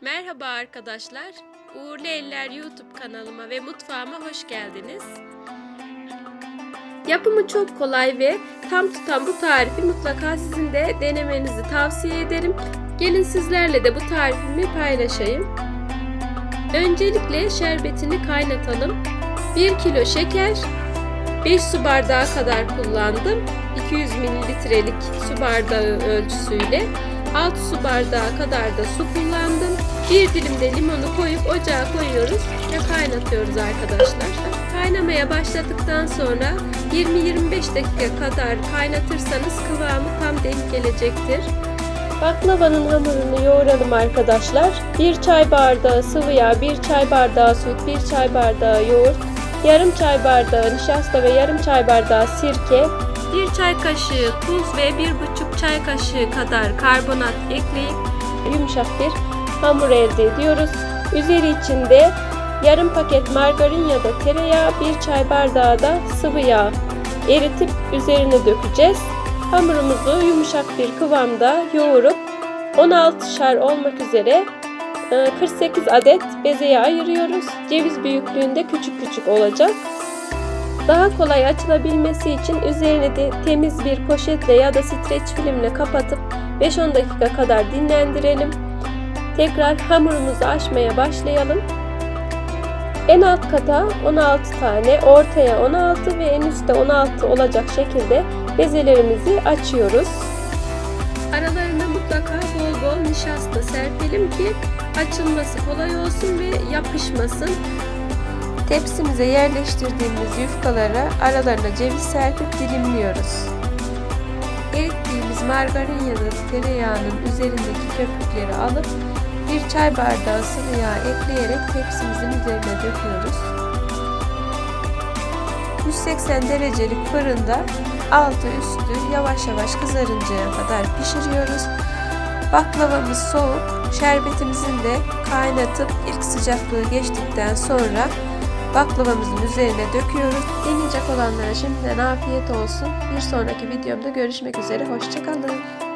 Merhaba arkadaşlar. Uğurlu Eller YouTube kanalıma ve mutfağıma hoş geldiniz. Yapımı çok kolay ve tam tutan bu tarifi mutlaka sizin de denemenizi tavsiye ederim. Gelin sizlerle de bu tarifimi paylaşayım. Öncelikle şerbetini kaynatalım. 1 kilo şeker, 5 su bardağı kadar kullandım. 200 mililitrelik su bardağı ölçüsüyle 6 su bardağı kadar da su kullandım. Bir dilim de limonu koyup ocağa koyuyoruz ve kaynatıyoruz arkadaşlar. Kaynamaya başladıktan sonra 20-25 dakika kadar kaynatırsanız kıvamı tam denk gelecektir. Baklavanın hamurunu yoğuralım arkadaşlar. 1 çay bardağı sıvı yağ, 1 çay bardağı süt, 1 çay bardağı yoğurt, yarım çay bardağı nişasta ve yarım çay bardağı sirke, 1 çay kaşığı tuz ve 1,5 çay kaşığı kadar karbonat ekleyip yumuşak bir hamur elde ediyoruz. Üzeri içinde yarım paket margarin ya da tereyağı, 1 çay bardağı da sıvı yağ eritip üzerine dökeceğiz. Hamurumuzu yumuşak bir kıvamda yoğurup 16'şar olmak üzere 48 adet bezeye ayırıyoruz. Ceviz büyüklüğünde küçük küçük olacak. Daha kolay açılabilmesi için üzerine de temiz bir poşetle ya da streç filmle kapatıp 5-10 dakika kadar dinlendirelim. Tekrar hamurumuzu açmaya başlayalım. En alt kata 16 tane, ortaya 16 ve en üstte 16 olacak şekilde bezelerimizi açıyoruz. Aralarına mutlaka bol bol nişasta serpelim ki açılması kolay olsun ve yapışmasın. Tepsimize yerleştirdiğimiz yufkaları aralarına ceviz serpip dilimliyoruz. Erittiğimiz margarin ya da tereyağının üzerindeki köpükleri alıp bir çay bardağı sıvı yağ ekleyerek tepsimizin üzerine döküyoruz. 180 derecelik fırında altı üstü yavaş yavaş kızarıncaya kadar pişiriyoruz. Baklavamız soğuk, şerbetimizin de kaynatıp ilk sıcaklığı geçtikten sonra baklavamızın üzerine döküyoruz. Deneyecek olanlara şimdiden afiyet olsun. Bir sonraki videomda görüşmek üzere. Hoşçakalın.